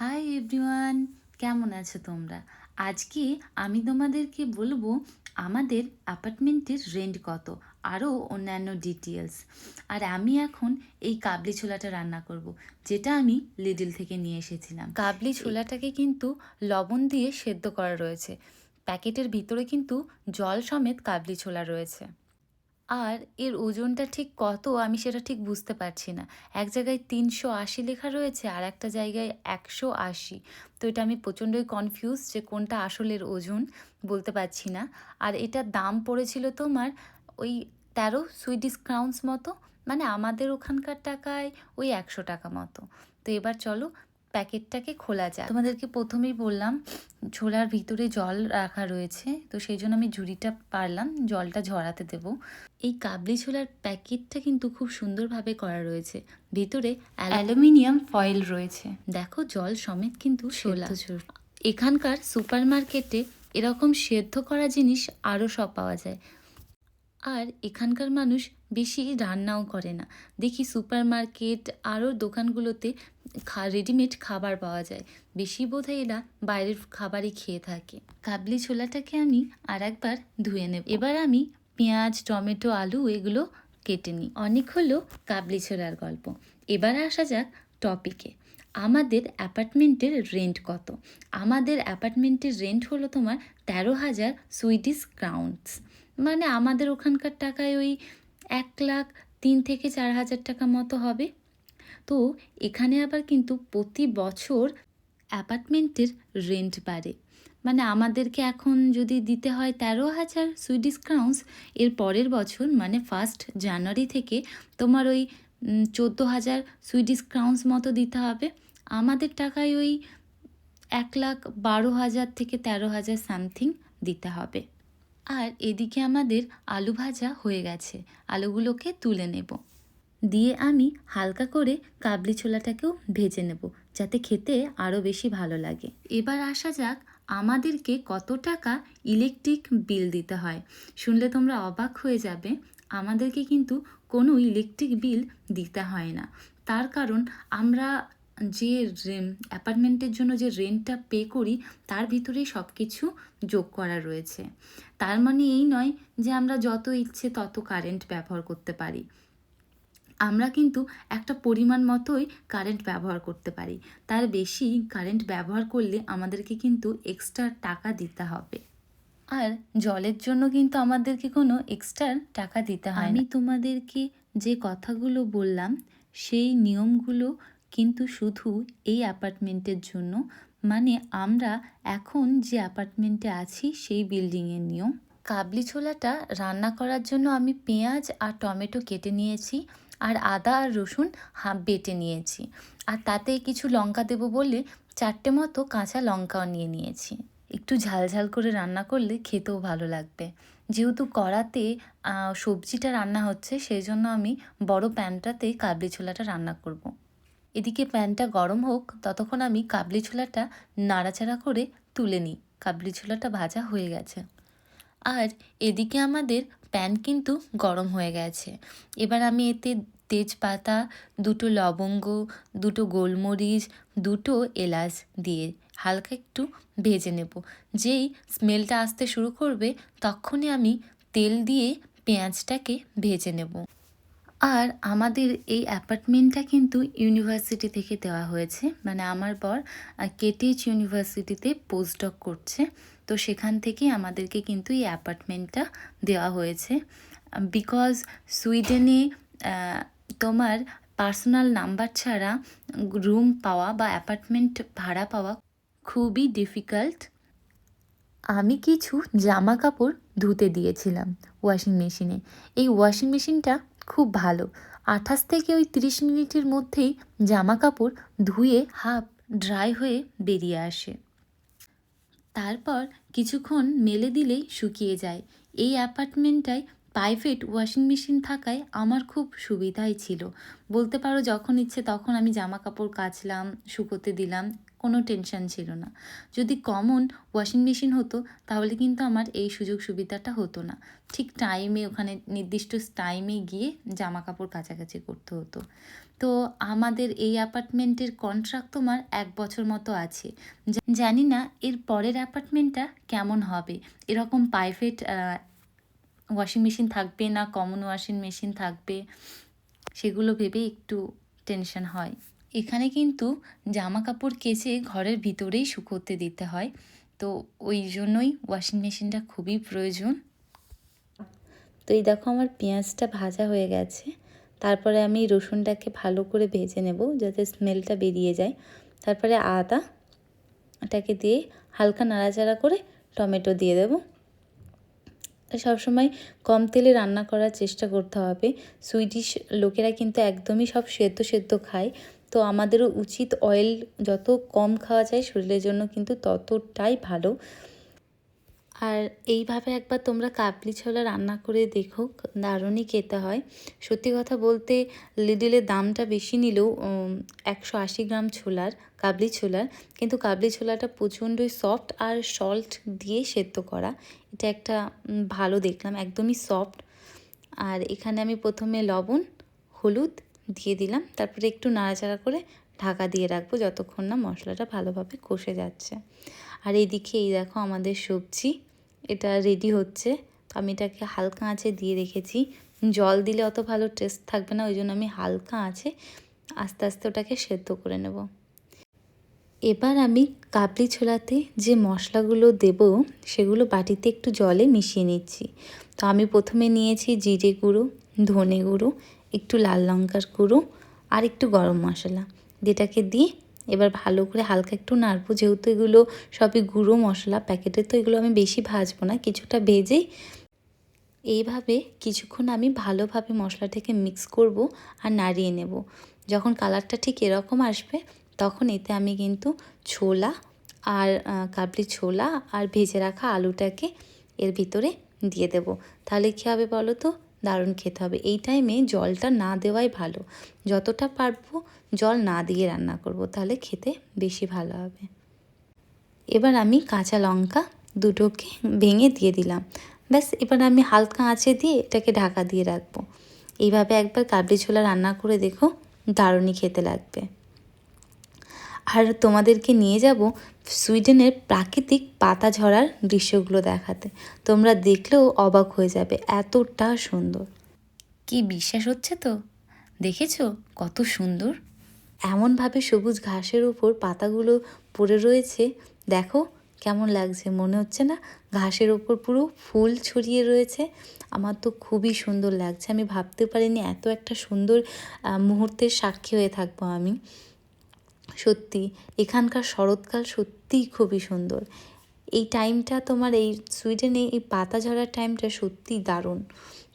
Hi everyone কেমন আছো তোমরা? আজকে আমি তোমাদেরকে বলব আমাদের অ্যাপার্টমেন্টের রেন্ট কত, আরও অন্যান্য ডিটেলস আর আমি এখন এই কাবলি ছোলাটা রান্না করব, যেটা আমি লিডিল থেকে নিয়ে এসেছিলাম। কাবলি ছোলাটাকে কিন্তু লবণ দিয়ে সেদ্ধ করা রয়েছে। প্যাকেটের ভিতরে কিন্তু জল সমেত কাবলি ছোলা রয়েছে। আর এর ওজনটা ঠিক কত আমি সেটা ঠিক বুঝতে পারছি না। এক জায়গায় তিনশো আশি লেখা রয়েছে আর একটা জায়গায় একশো আশি। তো এটা আমি প্রচণ্ডই কনফিউজ যে কোনটা আসলের ওজন বলতে পারছি না। আর এটার দাম পড়েছিল তোমার ওই তেরো সুইডিশ ক্রাউন্স মতো মানে আমাদের ওখানকার টাকায় ওই একশো টাকা মতো। তো এবার চলো প্যাকেটটাকে খোলা যায় তোমাদেরকে প্রথমেই বললাম ছোলার ভিতরে জল রাখা রয়েছে তো সেই জন্য আমি ঝুড়িটা পারলাম জলটা ঝরাতে দেবো। এই কাবলি ছোলার প্যাকেটটা কিন্তু খুব সুন্দরভাবে করা রয়েছে। ভিতরে অ্যালুমিনিয়াম ফয়েল রয়েছে। দেখো জল সমেত কিন্তু ছোলা এখানকার সুপার মার্কেটে এরকম সেদ্ধ করা জিনিস আরও সব পাওয়া যায়। আর এখানকার মানুষ বেশি রান্নাও করে না। দেখি সুপার মার্কেট আরও দোকানগুলোতে রেডিমেড খাবার পাওয়া যায়। বেশি বোধহয় এরা বাইরের খাবারই খেয়ে থাকে। কাবলি ছোলাটাকে আমি আর একবার ধুয়ে নেব। এবার আমি পেঁয়াজ, টমেটো, আলু এগুলো কেটে নিই। অনেক হলো কাবলি ছোলার গল্প। এবার আসা যাক টপিকে আমাদের অ্যাপার্টমেন্টের রেন্ট কত? আমাদের অ্যাপার্টমেন্টের রেন্ট হলো তোমার তেরো হাজার সুইডিশ ক্রাউন্স মানে আমাদের ওখানকার টাকায় ওই এক লাখ তিন থেকে চার হাজার টাকা মতো হবে। তো এখানে আবার কিন্তু প্রতি বছর অ্যাপার্টমেন্টের রেন্ট বাড়ে। মানে আমাদেরকে এখন যদি দিতে হয় তেরো হাজার সুইডিশ ক্রাউন্স, এর পরের বছর মানে ফার্স্ট জানুয়ারি থেকে তোমার ওই চোদ্দ হাজার সুইডিশ ক্রাউন্স মতো দিতে হবে। আমাদের টাকায় ওই এক লাখ বারো হাজার থেকে তেরো হাজার সামথিং দিতে হবে। আর এদিকে আমাদের আলু ভাজা হয়ে গেছে। আলুগুলোকে তুলে নেব। দিয়ে আমি হালকা করে কাবলি ছোলাটাকেও ভেজে নেব, যাতে খেতে আরও বেশি ভালো লাগে। এবার আসা যাক আমাদেরকে কত টাকা ইলেকট্রিক বিল দিতে হয়। শুনলে তোমরা অবাক হয়ে যাবে, আমাদেরকে কিন্তু কোনো ইলেকট্রিক বিল দিতে হয় না। তার কারণ আমরা যে অ্যাপার্টমেন্টের জন্য যে রেন্টটা পে করি, তার ভিতরেই সব কিছু যোগ করা রয়েছে। তার মানে এই নয় যে আমরা যত ইচ্ছে তত কারেন্ট ব্যবহার করতে পারি। আমরা কিন্তু একটা পরিমাণ মতোই কারেন্ট ব্যবহার করতে পারি। তার বেশি কারেন্ট ব্যবহার করলে আমাদেরকে কিন্তু এক্সট্রা টাকা দিতে হবে। আর জলের জন্য কিন্তু আমাদেরকে কোনো এক্সট্রা টাকা দিতে হয় আমি তোমাদেরকে যে কথাগুলো বললাম, সেই নিয়মগুলো কিন্তু শুধু এই অ্যাপার্টমেন্টের জন্য মানে আমরা এখন যে অ্যাপার্টমেন্টে আছি সেই বিল্ডিংয়ের নিয়ম। কাবলি ছোলাটা রান্না করার জন্য আমি পেঁয়াজ আর টমেটো কেটে নিয়েছি, আর আদা আর রসুন হা বেটে নিয়েছি। আর তাতে কিছু লঙ্কা দেবো বলে চারটে মতো কাঁচা লঙ্কাও নিয়ে নিয়েছি। একটু ঝাল ঝাল করে রান্না করলে খেতেও ভালো লাগবে। যেহেতু কড়াতে সবজিটা রান্না হচ্ছে, সেই জন্য আমি বড় প্যানটাতে কাবলি ছোলাটা রান্না করব। এদিকে প্যানটা গরম হোক, ততক্ষণ আমি কাবলি ছোলাটা নাড়াচাড়া করে তুলে নিই। কাবলি ছোলাটা ভাজা হয়ে গেছে। আর এদিকে আমাদের প্যান কিন্তু গরম হয়ে গেছে। এবার আমি এতে তেজপাতা, দুটো লবঙ্গ, দুটো গোলমরিচ, দুটো এলাচ দিয়ে হালকা একটু ভেজে নেব। যেই স্মেলটা আসতে শুরু করবে, তখনই আমি তেল দিয়ে পেঁয়াজটাকে ভেজে নেব। আর আমাদের এই অ্যাপার্টমেন্টটা কিন্তু ইউনিভার্সিটি থেকে দেওয়া হয়েছে। মানে আমার বর কেটিএইচ ইউনিভার্সিটিতে পোস্টডক করছে। তো সেখান থেকে আমাদেরকে কিন্তু এই অ্যাপার্টমেন্টটা দেওয়া হয়েছে। বিকজ সুইডেনে তোমার পার্সোনাল নাম্বার ছাড়া রুম পাওয়া বা অ্যাপার্টমেন্ট ভাড়া পাওয়া খুবই ডিফিকাল্ট। আমি কিছু জামা কাপড় ধুতে দিয়েছিলাম ওয়াশিং মেশিনে। এই ওয়াশিং মেশিনটা খুব ভালো। আঠাশ থেকে ওই তিরিশ মিনিটের মধ্যেই জামা কাপড় ধুয়ে হাফ ড্রাই হয়ে বেরিয়ে আসে। তারপর কিছুক্ষণ মেলে দিলেই শুকিয়ে যায়। এই অ্যাপার্টমেন্টটায় প্রাইভেট ওয়াশিং মেশিন থাকায় আমার খুব সুবিধাই ছিল। বলতে পারো যখন ইচ্ছে তখন আমি জামা কাপড় কাচলাম, শুকোতে দিলাম কোনো টেনশন ছিল না। যদি কমন ওয়াশিং মেশিন হতো, তাহলে কিন্তু আমার এই সুযোগ সুবিধাটা হতো না। ঠিক টাইমে ওখানে নির্দিষ্ট টাইমে গিয়ে জামা কাপড় কাছাকাছি করতে হতো। তো আমাদের এই অ্যাপার্টমেন্টের কন্ট্রাক্ট তোমার এক বছর মতো আছে। জানি না এর পরের অ্যাপার্টমেন্টটা কেমন হবে। এরকম প্রাইভেট ওয়াশিং মেশিন থাকবে না কমন ওয়াশিং মেশিন থাকবে, সেগুলো ভেবে একটু টেনশন হয়। এখানে কিন্তু জামা কাপড় কেচে ঘরের ভিতরেই শুকোতে দিতে হয়। তো ওই জন্যই ওয়াশিং মেশিনটা খুবই প্রয়োজন। তো এই দেখো আমার পেঁয়াজটা ভাজা হয়ে গেছে। তারপরে আমি রসুনটাকে ভালো করে ভেজে নেব যাতে স্মেলটা বেরিয়ে যায়। তারপরে আদা এটাকে দিয়ে হালকা নাড়াচাড়া করে টমেটো দিয়ে দেবো। সবসময় কম তেলে রান্না করার চেষ্টা করতে হবে। সুইডিশ লোকেরা কিন্তু একদমই সব সেদ্ধ সেদ্ধ খায়। তো আমাদেরও উচিত অয়েল যত কম খাওয়া যায় শরীরের জন্য কিন্তু ততটাই ভালো। আর এইভাবে একবার তোমরা কাবলি ছোলা রান্না করে দেখো, দারুণই খেতে হয়। সত্যি কথা বলতে লিডলের দামটা বেশি নিলেও একশো আশি গ্রাম ছোলার, কাবলি ছোলার, কিন্তু কাবলি ছোলাটা প্রচণ্ডই সফট আর সল্ট দিয়ে সেদ্ধ করা। এটা একটা ভালো দেখলাম, একদমই সফট আর এখানে আমি প্রথমে লবণ, হলুদ দিয়ে দিলাম। তারপরে একটু নাড়াচাড়া করে ঢাকা দিয়ে রাখব যতক্ষণ না মশলাটা ভালোভাবে কষে যাচ্ছে। আর এইদিকে এই দেখো আমাদের সবজি, এটা রেডি হচ্ছে। তো আমি এটাকে হালকা আঁচে দিয়ে রেখেছি। জল দিলে অত ভালো টেস্ট থাকবে না ওই জন্য আমি হালকা আঁচে আস্তে আস্তে ওটাকে সেদ্ধ করে নেব। এবার আমি কাবলি ছোলাতে যে মশলাগুলো দেব, সেগুলো বাটিতে একটু জলে মিশিয়ে নিচ্ছি। তো আমি প্রথমে নিয়েছি জিরে গুঁড়ো, ধনে গুঁড়ো একটু লাল লঙ্কার গুঁড়ো আর একটু গরম মশলা। যেটাকে দিয়ে এবার ভালো করে হালকা একটু নাড়বো। যেহেতু এগুলো সবই গুঁড়ো মশলা, প্যাকেটে তো এগুলো আমি বেশি ভাজবো না, কিছুটা ভেজেই এইভাবে কিছুক্ষণ আমি ভালোভাবে মশলাটাকে মিক্স করব আর নাড়িয়ে নেব। যখন কালারটা ঠিক এরকম আসবে, তখন এতে আমি কিন্তু ছোলা আর কাবলি ছোলা আর ভেজে রাখা আলুটাকে এর ভিতরে দিয়ে দেব। তাহলে কী হবে বলো তো? দারুণ খেতে হবে। এই টাইমে জলটা না দেওয়াই ভালো। যতটা পারব জল না দিয়ে রান্না করব, তাহলে খেতে বেশি ভালো হবে। এবার আমি কাঁচা লঙ্কা দুটোকে ভেঙে দিয়ে দিলাম। ব্যাস, এবার আমি হালকা আঁচে দিয়ে এটাকে ঢাকা দিয়ে রাখব। এইভাবে একবার কাবলি ছোলা রান্না করে দেখো, দারুণই খেতে লাগবে। আর তোমাদেরকে নিয়ে যাব সুইডেনের প্রাকৃতিক পাতা ঝরার দৃশ্যগুলো দেখাতে। তোমরা দেখলেও অবাক হয়ে যাবে এতটা সুন্দর। কি বিশ্বাস হচ্ছে তো? দেখেছ কত সুন্দর? এমনভাবে সবুজ ঘাসের উপর পাতাগুলো পড়ে রয়েছে দেখো কেমন লাগছে মনে হচ্ছে না? ঘাসের ওপর পুরো ফুল ছড়িয়ে রয়েছে আমার তো খুবই সুন্দর লাগছে আমি ভাবতে পারিনি এত একটা সুন্দর মুহূর্তের সাক্ষী হয়ে থাকব আমি। সত্যি, এখানকার শরৎকাল সত্যিই খুবই সুন্দর। এই টাইমটা তোমার এই সুইডেনে এই পাতা ঝরার টাইমটা সত্যিই দারুণ।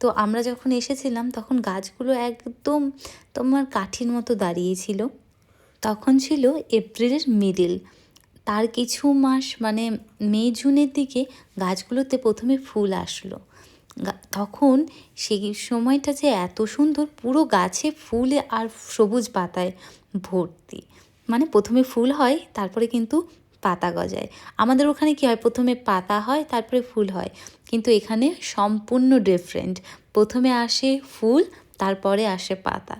তো আমরা যখন এসেছিলাম, তখন গাছগুলো একদম তোমার কাঠির মতো দাঁড়িয়েছিল। তখন ছিল এপ্রিলের মিডিল তার কিছু মাস মানে মে, জুনের দিকে গাছগুলোতে প্রথমে ফুল আসলো। তখন সেই সময়টা যে এত সুন্দর, পুরো গাছে ফুলে আর সবুজ পাতায় ভর্তি। মানে প্রথমে ফুল হয়, তারপরে কিন্তু পাতা গজায়। আমাদের ওখানে কী হয়? প্রথমে পাতা হয়, তারপরে ফুল হয়। কিন্তু এখানে সম্পূর্ণ ডিফারেন্ট প্রথমে আসে ফুল, তারপরে আসে পাতা।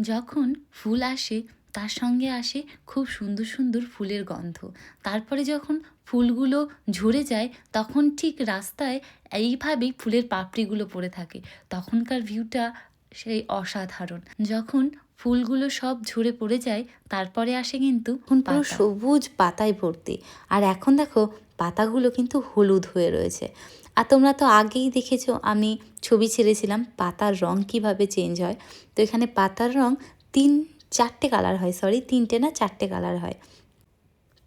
যখন ফুল আসে, তার সঙ্গে আসে খুব সুন্দর সুন্দর ফুলের গন্ধ। তারপরে যখন ফুলগুলো ঝরে যায়, তখন ঠিক রাস্তায় এইভাবেই ফুলের পাপড়িগুলো পড়ে থাকে। তখনকার ভিউটা সেই অসাধারণ। যখন ফুলগুলো সব ঝরে পড়ে যায় তারপরে আসে কিন্তু পুরো সবুজ পাতায় ভর্তি। আর এখন দেখো পাতাগুলো কিন্তু হলুদ হয়ে রয়েছে। আর তোমরা তো আগেই দেখেছ আমি ছবি ছেড়েছিলাম পাতার রং কীভাবে চেঞ্জ হয়। তো এখানে পাতার রং তিন চারটে কালার হয় সরি তিনটে না চারটে কালার হয়।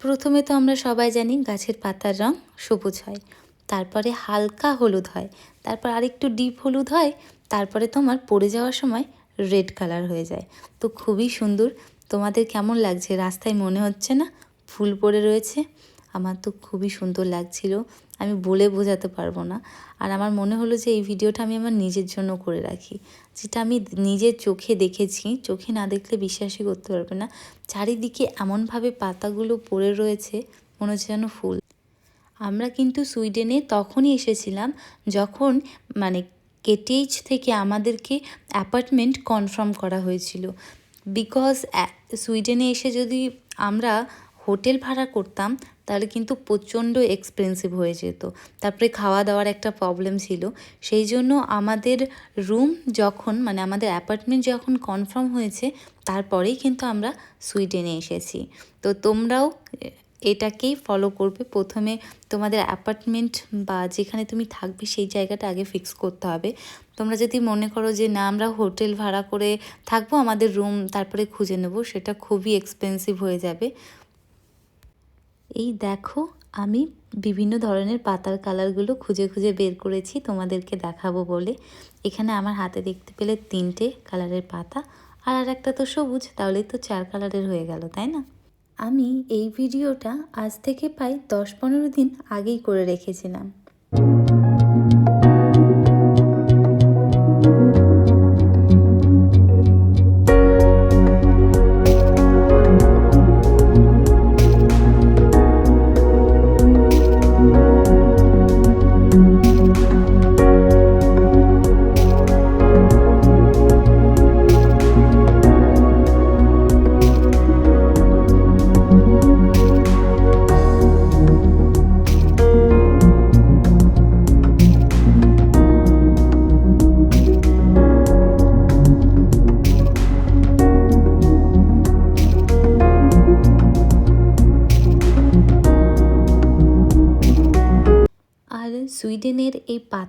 প্রথমে তো আমরা সবাই জানি গাছের পাতার রং সবুজ হয় তারপরে হালকা হলুদ হয় তারপর আরেকটু ডিপ হলুদ হয় তারপরে তোমার পড়ে যাওয়ার সময় রেড কালার হয়ে যায়। তো খুবই সুন্দর। তোমাদের কেমন লাগছে? রাস্তায় মনে হচ্ছে না? ফুল পড়ে রয়েছে। আমার তো খুবই সুন্দর লাগছিল। আমি বলে বোঝাতে পারব না। আর আমার মনে হলো যে এই ভিডিওটা আমি আমার নিজের জন্য করে রাখি। যেটা আমি নিজের চোখে দেখেছি। চোখে না দেখলে বিশ্বাসই করতে পারবে না। চারিদিকে এমনভাবে পাতাগুলো পড়ে রয়েছে, মনে হচ্ছে যেন ফুল। আমরা কিন্তু সুইডেনে তখনই এসেছিলাম যখন মানে কেটিএইচ থেকে আমাদেরকে অ্যাপার্টমেন্ট কনফার্ম করা হয়েছিল। বিকজ সুইডেনে এসে যদি আমরা হোটেল ভাড়া করতাম, তাহলে কিন্তু প্রচণ্ড এক্সপেন্সিভ হয়ে যেত। তারপরে খাওয়া দাওয়ার একটা প্রবলেম ছিল। সেই জন্য আমাদের রুম যখন মানে আমাদের অ্যাপার্টমেন্ট যখন কনফার্ম হয়েছে, তারপরেই কিন্তু আমরা সুইডেনে এসেছি। তো তোমরাও এটাকেই ফলো করবে। প্রথমে তোমাদের অ্যাপার্টমেন্ট বা যেখানে তুমি থাকবে সেই জায়গাটা আগে ফিক্স করতে হবে। তোমরা যদি মনে করো যে, না, আমরা হোটেল ভাড়া করে থাকব, আমাদের রুম তারপরে খুঁজে নেব সেটা খুবই এক্সপেন্সিভ হয়ে যাবে। এই দেখো, আমি বিভিন্ন ধরনের পাতার কালারগুলো খুঁজে খুঁজে বের করেছি, তোমাদেরকে দেখাবো বলে। এখানে আমার হাতে দেখতে পেলে তিনটে কালারের পাতা, আর আর একটা তো সবুজ, তাহলেই তো চার কালারের হয়ে গেল, তাই না? আমি এই ভিডিওটা আজ থেকে প্রায় দশ পনেরো দিন আগেই করে রেখেছিলাম।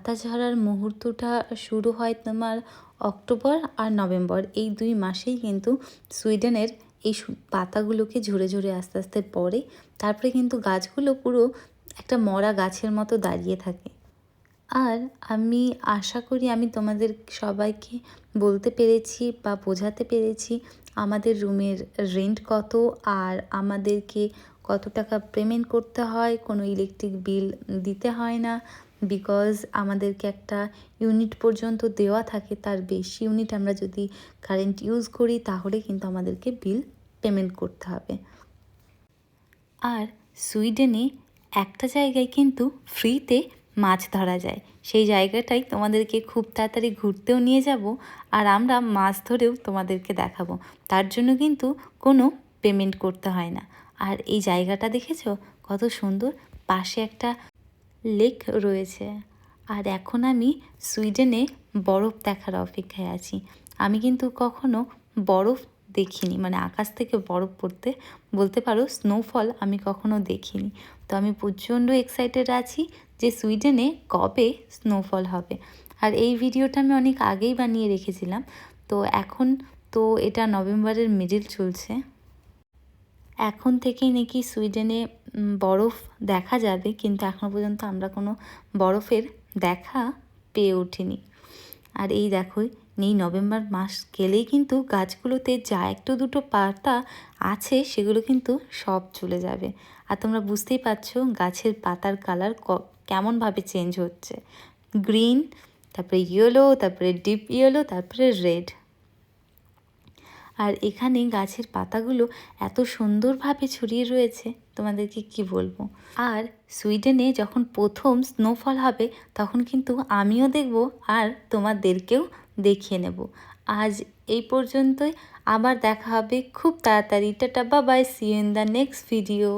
পাতা ঝরার মুহূর্তটা শুরু হয় তোমার অক্টোবর আর নভেম্বর। এই দুই মাসেই কিন্তু সুইডেনের এই পাতাগুলোকে ঝরে ঝরে আস্তে আস্তে পড়ে। তারপরে কিন্তু গাছগুলো পুরো একটা মরা গাছের মতো দাঁড়িয়ে থাকে। আর আমি আশা করি আমি তোমাদের সবাইকে বলতে পেরেছি বা বোঝাতে পেরেছি আমাদের রুমের রেন্ট কত আর আমাদেরকে কত টাকা পেমেন্ট করতে হয়, কোনো ইলেকট্রিক বিল দিতে হয় না। বিকজ আমাদেরকে একটা ইউনিট পর্যন্ত দেওয়া থাকে, তার বেশি ইউনিট আমরা যদি কারেন্ট ইউজ করি, তাহলে কিন্তু আমাদেরকে বিল পেমেন্ট করতে হবে। আর সুইডেনে একটা জায়গায় কিন্তু ফ্রিতে মাছ ধরা যায়। সেই জায়গাটাই তোমাদেরকে খুব তাড়াতাড়ি ঘুরতেও নিয়ে যাব আর আমরা মাছ ধরেও তোমাদেরকে দেখাবো। তার জন্য কিন্তু কোনো পেমেন্ট করতে হয় না। আর এই জায়গাটা দেখেছ? কত সুন্দর। পাশে একটা লেক রয়েছে। আর এখন আমি সুইডেনে বরফ দেখার অপেক্ষায় আছি। আমি কিন্তু কখনো বরফ দেখিনি মানে আকাশ থেকে বরফ পড়তে। বলতে পারো স্নোফল আমি কখনো দেখিনি। তো আমি প্রচণ্ড এক্সাইটেড আছি যে সুইডেনে কবে স্নোফল হবে। আর এই ভিডিওটা আমি অনেক আগেই বানিয়ে রেখেছিলাম। তো এখন তো এটা নভেম্বরের মিডিল চলছে। এখন থেকেই নাকি সুইডেনে বরফ দেখা যাবে, কিন্তু এখনও পর্যন্ত আমরা কোনো বরফের দেখা পেয়ে উঠিনি। আর এই দেখো, এই নভেম্বর মাস গেলেই কিন্তু গাছগুলোতে যা একটু দুটো পাতা আছে, সেগুলো কিন্তু সব চলে যাবে। আর তোমরা বুঝতেই পারছ গাছের পাতার কালার কেমনভাবে চেঞ্জ হচ্ছে। গ্রিন তারপরে ইয়েলো তারপরে ডিপ ইয়েলো তারপরে রেড আর এখানে গাছের পাতাগুলো এত সুন্দরভাবে ছড়িয়ে রয়েছে, তোমাদেরকে কি বলব? আর সুইডেনে যখন প্রথম স্নোফল হবে, তখন কিন্তু আমিও দেখব আর তোমাদেরকেও দেখিয়ে নেব। আজ এই পর্যন্তই, আবার দেখা হবে খুব তাড়াতাড়ি। Tata Babai see in the next video